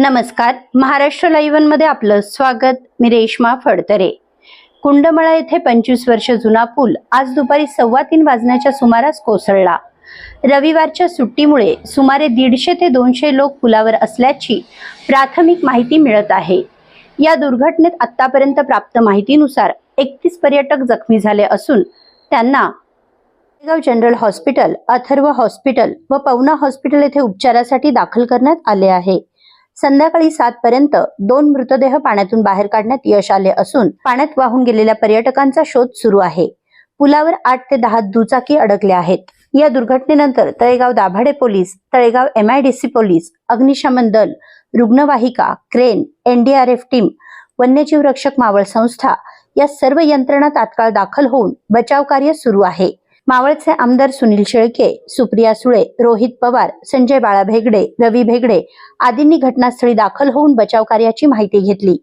नमस्कार. महाराष्ट्र लाईव्हमध्ये आपलं स्वागत. मी रेश्मा फडतरे. कुंडमळा येथे पंचवीस वर्ष जुना पूल आज दुपारी सव्वा तीन वाजण्याच्या सुमारास कोसळला. रविवारच्या सुट्टीमुळे सुमारे दीडशे ते दोनशे लोक पुलावर असल्याची प्राथमिक माहिती मिळत आहे. या दुर्घटनेत आतापर्यंत प्राप्त माहितीनुसार एकतीस पर्यटक जखमी झाले असून त्यांना जनरल हॉस्पिटल अथर्व हॉस्पिटल व पवना हॉस्पिटल येथे उपचारासाठी दाखल करण्यात आले आहे. संध्याकाळी सात पर्यंत दोन मृतदेह पाण्यातून बाहेर काढण्यात यश आले असून पाण्यात वाहून गेलेल्या पर्यटकांचा शोध सुरू आहे. पुलावर आठ ते दहा दुचाकी अडकल्या आहेत. या दुर्घटनेनंतर Talegaon Dabhade police Talegaon MIDC police अग्निशमन दल रुग्णवाहिका क्रेन एनडीआरएफ टीम वन्यजीव रक्षक मावळ संस्था या सर्व यंत्रणा तात्काळ दाखल होऊन बचाव कार्य सुरू आहे. मावळचे आमदार सुनील शेळके सुप्रिया सुळे रोहित पवार संजय बाळा भेगडे रवी भेगडे आदींनी घटनास्थळी दाखल होऊन बचाव कार्याची माहिती घेतली.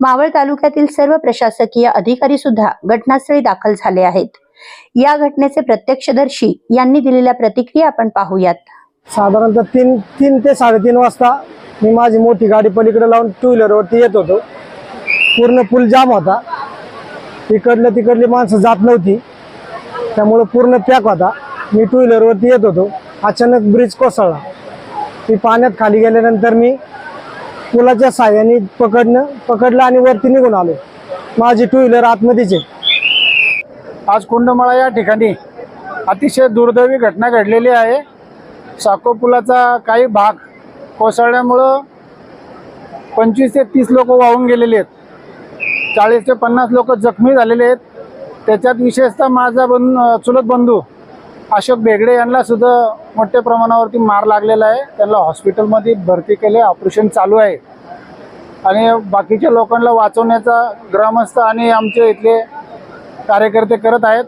मावळ तालुक्यातील सर्व प्रशासकीय अधिकारी सुद्धा घटनास्थळी दाखल झाले आहेत. या घटनेचे प्रत्यक्षदर्शी यांनी दिलेल्या प्रतिक्रिया आपण पाहूयात. साधारणतः तीन तीन ते साडेतीन वाजता मी माझी मोठी गाडी पलीकडे लावून टू व्हीलरवरती येत होतो. पूर्ण पूल जाम होता. इकडलं तिकडली माणसं जात नव्हती. त्यामुळं पूर्ण पॅक होता. मी टू व्हीलरवरती येत होतो. अचानक ब्रिज कोसळला. मी पाण्यात खाली गेल्यानंतर मी पुलाच्या साह्याने पकडणं पकडलं आणि वरती निघून आलो. माझी टू व्हीलर आतमध्येच आज कुंडमाळा या ठिकाणी अतिशय दुर्दैवी घटना घडलेली आहे. साको पुलाचा काही भाग कोसळल्यामुळं पंचवीस ते तीस लोक वाहून गेलेले आहेत. चाळीस ते पन्नास लोक जखमी झालेले आहेत. त्याच्यात विशेषतः माझा बन चुलत बंधू अशोक बेगडे यांना सुद्धा मोठ्या प्रमाणावरती मार लागलेला आहे. त्यांना हॉस्पिटलमध्ये भरती केले ऑपरेशन चालू आहे. आणि बाकीच्या लोकांना वाचवण्याचा ग्रामस्थ आणि आमचे इथले कार्यकर्ते करत आहेत.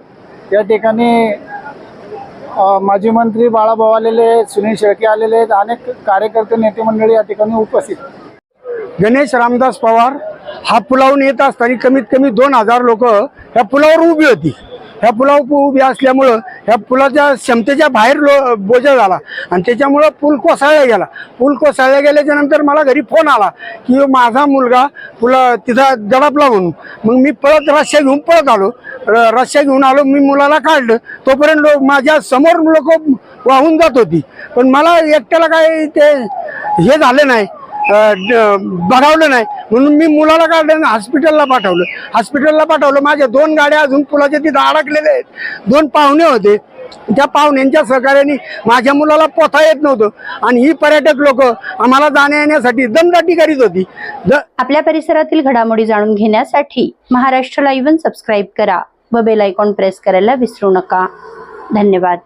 या ठिकाणी माजी मंत्री बाळाभाऊ आलेले आहेत सुनील शेळके आलेले आहेत अनेक कार्यकर्ते नेते मंडळी या ठिकाणी उपस्थित. गणेश रामदास पवार हा पुलावून येत असताना कमीत कमी दोन हजार लोक ह्या पुलावर उभी होती. ह्या पुलावर उभी असल्यामुळं ह्या पुलाच्या क्षमतेच्या बाहेर लो बोजा झाला. आणि त्याच्यामुळं पूल कोसळला गेला. पूल कोसळला गेल्याच्यानंतर मला घरी फोन आला की माझा मुलगा पुला तिथं दडपला म्हणून. मग मी पळत रस्त्या घेऊन पळत आलो. र- रस्त्या घेऊन आलो मी मुलाला काढलं. तोपर्यंत लोक माझ्यासमोर लोक वाहून जात होती. पण मला एकट्याला काय ते हे झालं नाही. बघावलं नाही. म्हणून मी मुलाला काढलं हॉस्पिटलला पाठवलं. हॉस्पिटलला पाठवलं. माझ्या दोन गाड्या अजून पुलाच्या तिथं अडकलेल्या आहेत. दोन पाहुणे होते. त्या पाहुण्यांच्या सहकार्याने माझ्या मुलाला पोथा येत नव्हतं. आणि ही पर्यटक लोक आम्हाला जाण्या येण्यासाठी दमदाटी करीत होती. आपल्या परिसरातील घडामोडी जाणून घेण्यासाठी महाराष्ट्र लाईव्ह सबस्क्राईब करा. व बेल आयकॉन प्रेस करायला विसरू नका. धन्यवाद.